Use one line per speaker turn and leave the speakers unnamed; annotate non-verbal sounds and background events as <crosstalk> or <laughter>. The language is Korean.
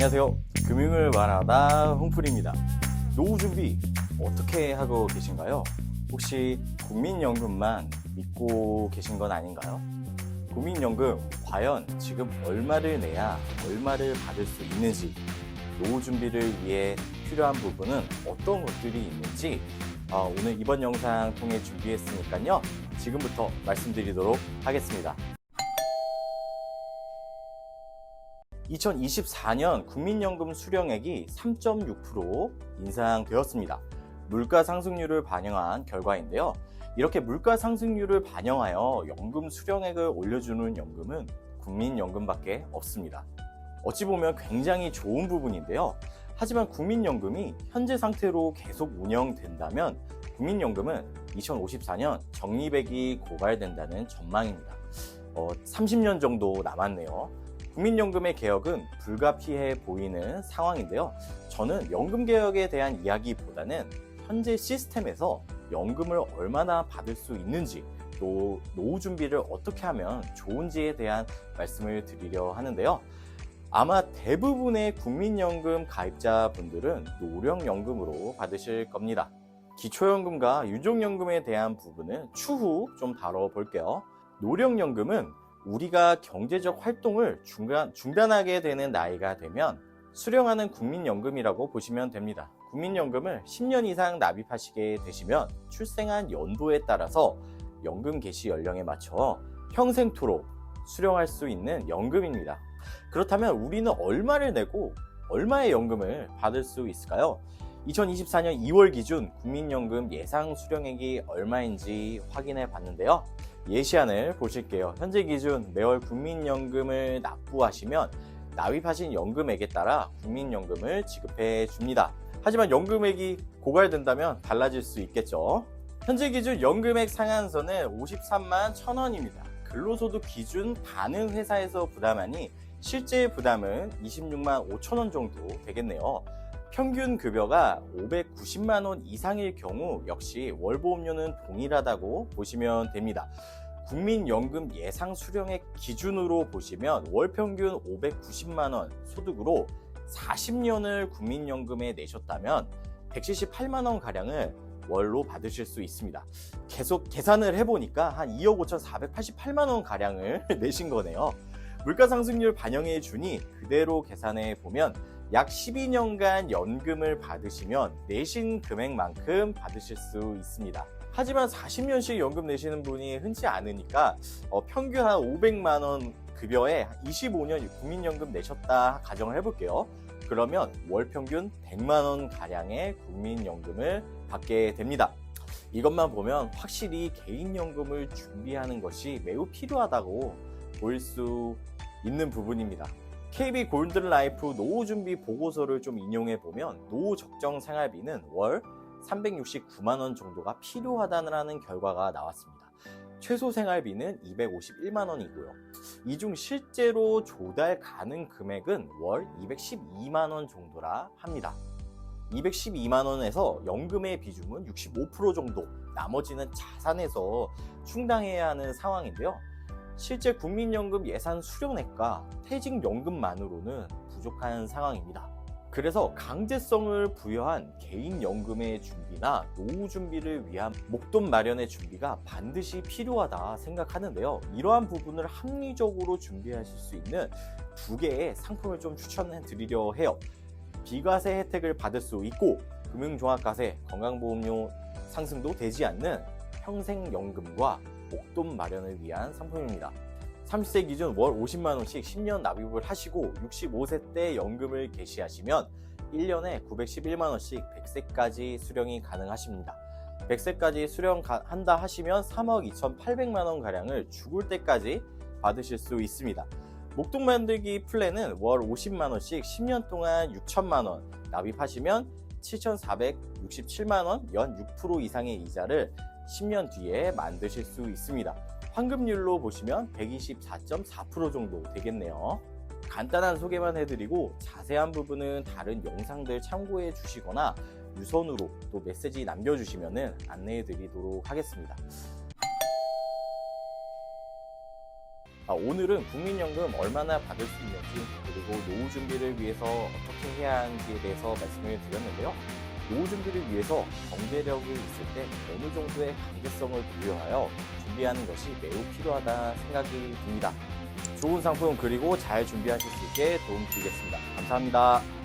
안녕하세요. 금융을 말하다 홍풀입니다. 노후 준비 어떻게 하고 계신가요? 혹시 국민연금만 믿고 계신 건 아닌가요? 국민연금 과연 지금 얼마를 내야 얼마를 받을 수 있는지 노후 준비를 위해 필요한 부분은 어떤 것들이 있는지 어, 오늘 이번 영상 통해 준비했으니까요. 지금부터 말씀드리도록 하겠습니다. 2024년 국민연금 수령액이 3.6% 인상되었습니다. 물가 상승률을 반영한 결과인데요. 이렇게 물가 상승률을 반영하여 연금 수령액을 올려주는 연금은 국민연금밖에 없습니다. 어찌 보면 굉장히 좋은 부분인데요. 하지만 국민연금이 현재 상태로 계속 운영된다면 국민연금은 2054년 적립액이 고갈된다는 전망입니다. 어, 30년 정도 남았네요. 국민연금의 개혁은 불가피해 보이는 상황인데요. 저는 연금 개혁에 대한 이야기보다는 현재 시스템에서 연금을 얼마나 받을 수 있는지 또 노후 준비를 어떻게 하면 좋은지에 대한 말씀을 드리려 하는데요. 아마 대부분의 국민연금 가입자분들은 노령연금으로 받으실 겁니다. 기초연금과 유족연금에 대한 부분은 추후 좀 다뤄볼게요. 노령연금은 우리가 경제적 활동을 중단, 중단하게 되는 나이가 되면 수령하는 국민연금이라고 보시면 됩니다. 국민연금을 10년 이상 납입하시게 되시면 출생한 연도에 따라서 연금 개시 연령에 맞춰 평생토록 수령할 수 있는 연금입니다. 그렇다면 우리는 얼마를 내고 얼마의 연금을 받을 수 있을까요? 2024년 2월 기준 국민연금 예상 수령액이 얼마인지 확인해 봤는데요. 예시안을 보실게요. 현재 기준 매월 국민연금을 납부하시면 납입하신 연금액에 따라 국민연금을 지급해 줍니다. 하지만 연금액이 고갈된다면 달라질 수 있겠죠. 현재 기준 연금액 상한선은 53만 1000원입니다. 근로소득 기준 반은 회사에서 부담하니 실제 부담은 26만 5천 원 정도 되겠네요. 평균 급여가 590만 원 이상일 경우 역시 월보험료는 동일하다고 보시면 됩니다. 국민연금 예상 수령액 기준으로 보시면 월 평균 590만 원 소득으로 40년을 국민연금에 내셨다면 178만 원 가량을 월로 받으실 수 있습니다. 계속 계산을 해보니까 한 2억 5,488만 원 가량을 <laughs> 내신 거네요. 물가 상승률 반영해 주니 그대로 계산해 보면 약 12년간 연금을 받으시면 내신 금액만큼 받으실 수 있습니다. 하지만 40년씩 연금 내시는 분이 흔치 않으니까 어, 평균 한 500만 원 급여에 25년 국민연금 내셨다 가정을 해볼게요. 그러면 월 평균 100만 원 가량의 국민연금을 받게 됩니다. 이것만 보면 확실히 개인연금을 준비하는 것이 매우 필요하다고 보일 수 있는 부분입니다. KB 골든 라이프 노후 준비 보고서를 좀 인용해 보면 노후 적정 생활비는 월 369만 원 정도가 필요하다는 결과가 나왔습니다. 최소 생활비는 251만 원이고요. 이 중 실제로 조달 가능 금액은 월 212만 원 정도라 합니다. 212만 원에서 연금의 비중은 65% 정도, 나머지는 자산에서 충당해야 하는 상황인데요. 실제 국민연금 예산 수령액과 퇴직연금만으로는 부족한 상황입니다. 그래서 강제성을 부여한 개인연금의 준비나 노후 준비를 위한 목돈 마련의 준비가 반드시 필요하다 생각하는데요. 이러한 부분을 합리적으로 준비하실 수 있는 두 개의 상품을 좀 추천해 드리려 해요. 비과세 혜택을 받을 수 있고 금융종합과세, 건강보험료 상승도 되지 않는 평생연금과 목돈 마련을 위한 상품입니다. 30세 기준 월 50만 원씩 10년 납입을 하시고 65세 때 연금을 개시하시면 1년에 911만 원씩 100세까지 수령이 가능하십니다. 100세까지 수령한다 하시면 3억 2,800만 원 가량을 죽을 때까지 받으실 수 있습니다. 목돈 만들기 플랜은 월 50만 원씩 10년 동안 6천만 원 납입하시면 7,467만 원 연 6% 이상의 이자를 10년 뒤에 만드실 수 있습니다. 환급률로 보시면 124.4% 정도 되겠네요. 간단한 소개만 해드리고 자세한 부분은 다른 영상들 참고해 주시거나 유선으로 또 메시지 남겨주시면 안내해 드리도록 하겠습니다. 아, 오늘은 국민연금 얼마나 받을 수 있는지 그리고 노후 준비를 위해서 어떻게 해야 하는지에 대해서 말씀을 드렸는데요. 노후 준비를 위해서 경제력이 있을 때 어느 정도의 강제성을 부여하여 준비하는 것이 매우 필요하다 생각이 듭니다. 좋은 상품 그리고 잘 준비하실 수 있게 도움 드리겠습니다. 감사합니다.